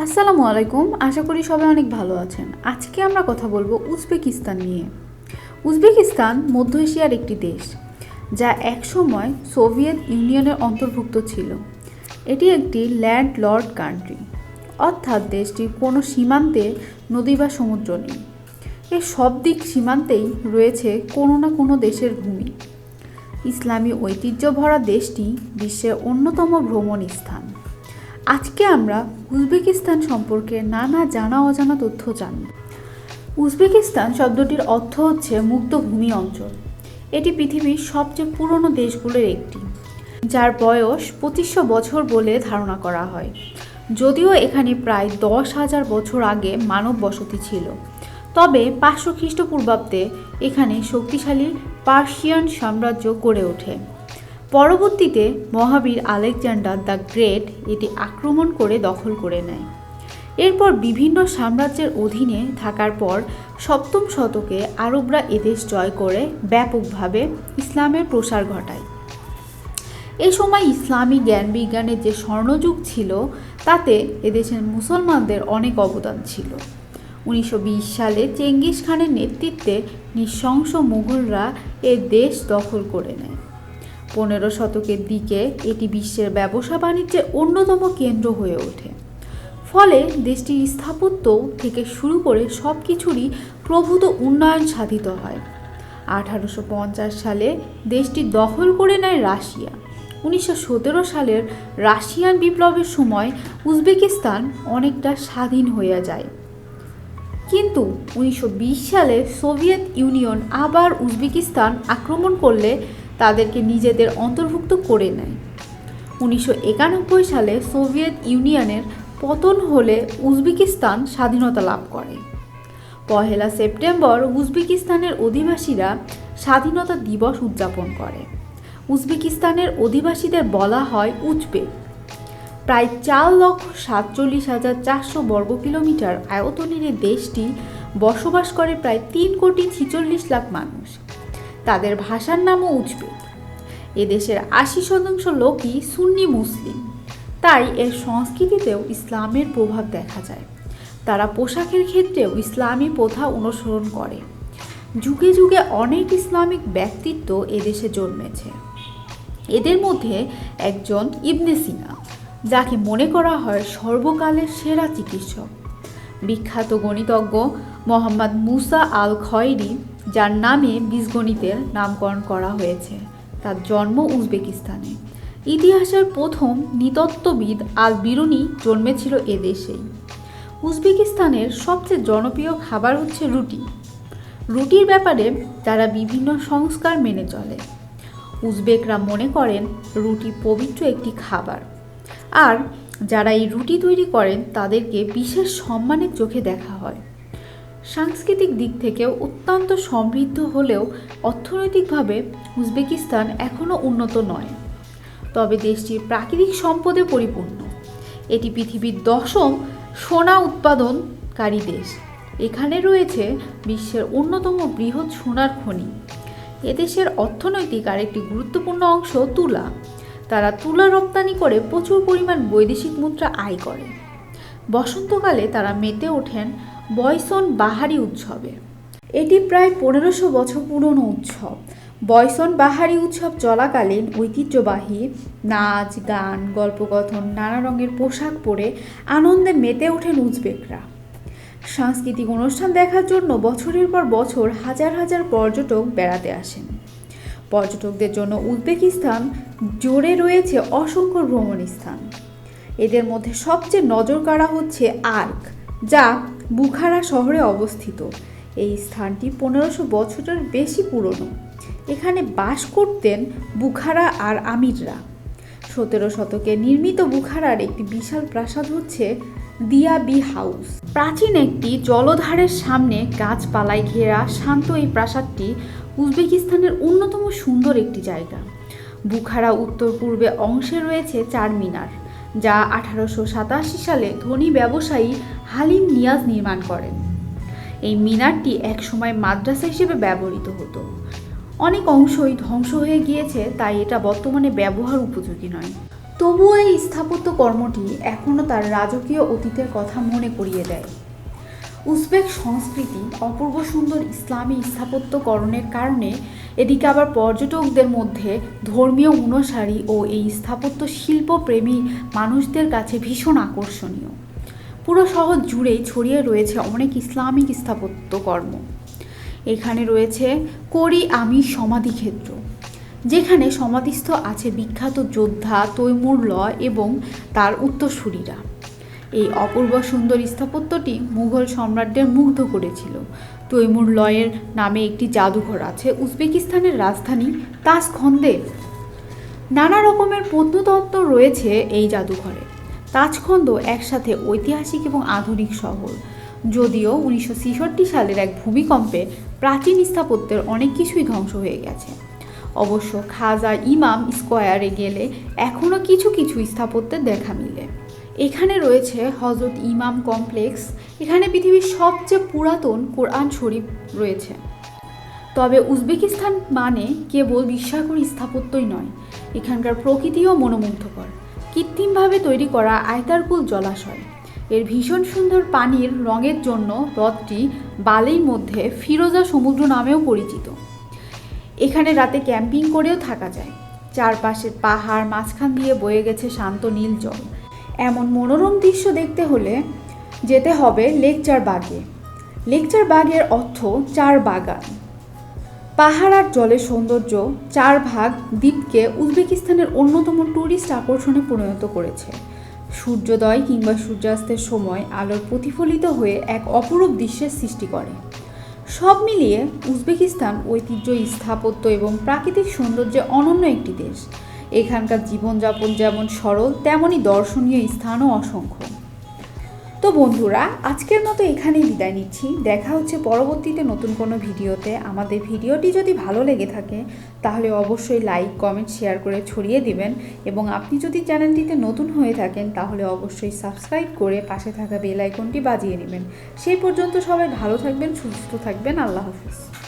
আসসালামু আলাইকুম, আশা করি সবাই অনেক ভালো আছেন। আজকে আমরা কথা বলব উজবেকিস্তান নিয়ে। উজবেকিস্তান মধ্য এশিয়ার একটি দেশ, যা একসময় সোভিয়েত ইউনিয়নের অন্তর্ভুক্ত ছিল। এটি একটি ল্যান্ড লর্ড কান্ট্রি। অর্থাৎ দেশটির কোনো সীমান্তে নদী বা সমুদ্র নেই। এর সব দিক সীমান্তেই রয়েছে কোনো না কোনো দেশের ভূমি। ইসলামী ঐতিহ্য ভরা দেশটি বিশ্বের অন্যতম ভ্রমণ স্থান আজকে আমরা উজবেকিস্তান সম্পর্কে নানা জানা অজানা তথ্য জানব। উজবেকিস্তান শব্দটির অর্থ হচ্ছে মুক্ত ভূমি অঞ্চল। এটি পৃথিবীর সবচেয়ে পুরনো দেশগুলোর একটি, যার বয়স পঁচিশশো বছর বলে ধারণা করা হয়। যদিও এখানে প্রায় দশ হাজার বছর আগে মানব বসতি ছিল, তবে পাঁচশো খ্রিস্টপূর্বাব্দে এখানে শক্তিশালী পার্সিয়ান সাম্রাজ্য গড়ে ওঠে। পরবর্তীতে মহাবীর আলেকজান্ডার দ্য গ্রেট এটি আক্রমণ করে দখল করে নেয়। এরপর বিভিন্ন সাম্রাজ্যের অধীনে থাকার পর সপ্তম শতকে আরবরা এদেশ জয় করে ব্যাপকভাবে ইসলামের প্রসার ঘটায়। এ সময় ইসলামী জ্ঞান বিজ্ঞানের যে স্বর্ণযুগ ছিল, তাতে এদেশের মুসলমানদের অনেক অবদান ছিল। উনিশশো বিশ সালে চেঙ্গিস খানের নেতৃত্বে নৃশংস মুঘলরা এ দেশ দখল করে নেয়। পনেরো শতকের দিকে এটি বিশ্বের ব্যবসা বাণিজ্যের অন্যতম কেন্দ্র হয়ে ওঠে। ফলে দেশটির স্থাপত্য থেকে শুরু করে সব কিছুরই প্রভূত উন্নয়ন সাধিত হয়। আঠারোশো পঞ্চাশ সালে দেশটি দখল করে নেয় রাশিয়া। উনিশশো সতেরো সালের রাশিয়ান বিপ্লবের সময় উজবেকিস্তান অনেকটা স্বাধীন হয়ে যায়। কিন্তু উনিশশো বিশ সালে সোভিয়েত ইউনিয়ন আবার উজবেকিস্তান আক্রমণ করলে তাদেরকে নিজেদের অন্তর্ভুক্ত করে নেয়। উনিশশো একানব্বই সালে সোভিয়েত ইউনিয়নের পতন হলে উজবেকিস্তান স্বাধীনতা লাভ করে। পহেলা সেপ্টেম্বর উজবেকিস্তানের অধিবাসীরা স্বাধীনতা দিবস উদযাপন করে। উজবেকিস্তানের অধিবাসীদের বলা হয় উজবেক প্রায় চার লক্ষ সাতচল্লিশ হাজার চারশো বর্গ কিলোমিটার আয়তনের দেশটি বসবাস করে প্রায় তিন কোটি ছিচল্লিশ লাখ মানুষ। তাদের ভাষার নামও উজবেক এদেশের আশি শতাংশ লোকই সুন্নি মুসলিম। তাই এর সংস্কৃতিতেও ইসলামের প্রভাব দেখা যায়। তারা পোশাকের ক্ষেত্রেও ইসলামী প্রথা অনুসরণ করে। যুগে যুগে অনেক ইসলামিক ব্যক্তিত্ব এদেশে জন্মেছে। এদের মধ্যে একজন ইবনে সিনা, যাকে মনে করা হয় সর্বকালের সেরা চিকিৎসক। বিখ্যাত গণিতজ্ঞ মোহাম্মদ মুসা আল খয়েরি যার নামে বীজগণিতের নামকরণ করা হয়েছে। তার জন্ম উজবেকিস্তানে। ইতিহাসের প্রথম নৃতত্ত্ববিদ আল বিরুনি জন্মেছিল এদেশেই উজবেকিস্তানের সবচেয়ে জনপ্রিয় খাবার হচ্ছে রুটি। রুটির ব্যাপারে তারা বিভিন্ন সংস্কার মেনে চলে। উজবেকরা মনে করেন রুটি পবিত্র একটি খাবার। আর যারা এই রুটি তৈরি করেন, তাদেরকে বিশেষ সম্মানের চোখে দেখা হয়। সাংস্কৃতিক দিক থেকেও অত্যন্ত সমৃদ্ধ হলেও অর্থনৈতিকভাবে উজবেকিস্তান এখনও উন্নত নয়। তবে দেশটির প্রাকৃতিক সম্পদে পরিপূর্ণ। এটি পৃথিবীর দশম সোনা উৎপাদনকারী দেশ। এখানে রয়েছে বিশ্বের অন্যতম বৃহৎ সোনার খনি। এদেশের অর্থনৈতিক আরেকটি গুরুত্বপূর্ণ অংশ তুলা। তারা তুলা রপ্তানি করে প্রচুর পরিমাণ বৈদেশিক মুদ্রা আয় করে। বসন্তকালে তারা মেতে ওঠেন বয়সন বাহারি উৎসবে। এটি প্রায় পনেরোশো বছর পুরনো উৎসব। বয়সন বাহারি উৎসব চলাকালীন ঐতিহ্যবাহী নাচ, গান, গল্পকথন, নানা রঙের পোশাক পরে আনন্দে মেতে ওঠেন উজবেকরা। সাংস্কৃতিক অনুষ্ঠান দেখার জন্য বছরের পর বছর হাজার হাজার পর্যটক বেড়াতে আসেন। পর্যটকদের জন্য উজবেকিস্তান জোরে রয়েছে অসংখ্য ভ্রমণ স্থান এদের মধ্যে সবচেয়ে নজর কাড়া হচ্ছে আর্ক, যা বুখারা শহরে অবস্থিত। এই স্থানটি পনেরোশো বছরের বেশি পুরনো। এখানে বাস করতেন বুখারা আর আমিররা। সতেরো শতকে নির্মিত বুখারার একটি বিশাল প্রাসাদ হচ্ছে দিয়াবি হাউস। প্রাচীন একটি জলধারের সামনে গাছপালায় ঘেরা শান্ত এই প্রাসাদটি উজবেকিস্তানের অন্যতম সুন্দর একটি জায়গা। বুখারা উত্তর পূর্বে অংশে রয়েছে চার মিনার। যা আঠারোশো সাতাশি সালে ধনী ব্যবসায়ী হালিম নিয়াজ নির্মাণ করেন। এই মিনারটি একসময় মাদ্রাসা হিসেবে ব্যবহৃত হতো। অনেক অংশই ধ্বংস হয়ে গিয়েছে, তাই এটা বর্তমানে ব্যবহার উপযোগী নয়। তবুও এই স্থাপত্য কর্মটি এখনও তার রাজকীয় অতীতের কথা মনে করিয়ে দেয়। উজবেক সংস্কৃতি অপূর্ব সুন্দর ইসলামী স্থাপত্যকরণের কারণে এদিকে আবার পর্যটকদের মধ্যে ধর্মীয় অনুসারী ও এই স্থাপত্য শিল্পপ্রেমী মানুষদের কাছে ভীষণ আকর্ষণীয়। পুরো শহর জুড়েই ছড়িয়ে রয়েছে অনেক ইসলামিক স্থাপত্যকর্ম। এখানে রয়েছে করি আমি সমাধিক্ষেত্র, যেখানে সমাধিস্থ আছে বিখ্যাত যোদ্ধা তৈমুর ল এবং তার উত্তরসূরিরা। এই অপূর্ব সুন্দর স্থাপত্যটি মুঘল সম্রাটদের মুগ্ধ করেছিল। তৈমুর লয়ের নামে একটি জাদুঘর আছে, উজবেকিস্তানের রাজধানী তাজখন্দে। নানা রকমের প্রত্নতত্ত্ব রয়েছে এই জাদুঘরে। তাজখন্দ একসাথে ঐতিহাসিক এবং আধুনিক শহর। যদিও উনিশশো ছেষট্টি সালের এক ভূমিকম্পে প্রাচীন স্থাপত্যের অনেক কিছুই ধ্বংস হয়ে গেছে। অবশ্য খাজা ইমাম স্কোয়ারে গেলে এখনও কিছু কিছু স্থাপত্যের দেখা মিলে। এখানে রয়েছে হজরত ইমাম কমপ্লেক্স। এখানে পৃথিবীর সবচেয়ে পুরাতন কোরআন শরীফ রয়েছে। তবে উজবেকিস্তান মানে কেবল বিস্ময়কর স্থাপত্যই নয়, এখানকার প্রকৃতিও মনোমুগ্ধকর। কৃত্রিমভাবে তৈরি করা আয়তারকুল জলাশয়। এর ভীষণ সুন্দর পানির রঙের জন্য হ্রদটি বালির মধ্যে ফিরোজা সমুদ্র নামেও পরিচিত। এখানে রাতে ক্যাম্পিং করেও থাকা যায়। চারপাশের পাহাড় মাঝখান দিয়ে বয়ে গেছে শান্ত নীল জল। এমন মনোরম দৃশ্য দেখতে হলে যেতে হবে লেকচার বাগে। লেকচার বাগের অর্থ চার বাগান। পাহাড় আর জলের সৌন্দর্য চার ভাগ দ্বীপকে উজবেকিস্তানের অন্যতম ট্যুরিস্ট আকর্ষণে পরিণত করেছে। সূর্যোদয় কিংবা সূর্যাস্তের সময় আলোর প্রতিফলিত হয়ে এক অপরূপ দৃশ্যের সৃষ্টি করে। সব মিলিয়ে উজবেকিস্তান ঐতিহ্য, স্থাপত্য এবং প্রাকৃতিক সৌন্দর্যে অনন্য একটি দেশ। এখানকার জীবনযাপন যেমন সরল, তেমনই দর্শনীয় স্থানও অসংখ্য। তো বন্ধুরা, আজকের মতো এখানেই বিদায় নিচ্ছি। দেখা হচ্ছে পরবর্তীতে নতুন কোনো ভিডিওতে। আমাদের ভিডিওটি যদি ভালো লেগে থাকে, তাহলে অবশ্যই লাইক, কমেন্ট, শেয়ার করে ছড়িয়ে দিবেন এবং আপনি যদি চ্যানেলটিতে নতুন হয়ে থাকেন, তাহলে অবশ্যই সাবস্ক্রাইব করে পাশে থাকা বেল আইকনটি বাজিয়ে নেবেন। সেই পর্যন্ত সবাই ভালো থাকবেন, সুস্থ থাকবেন। আল্লাহ হাফিজ।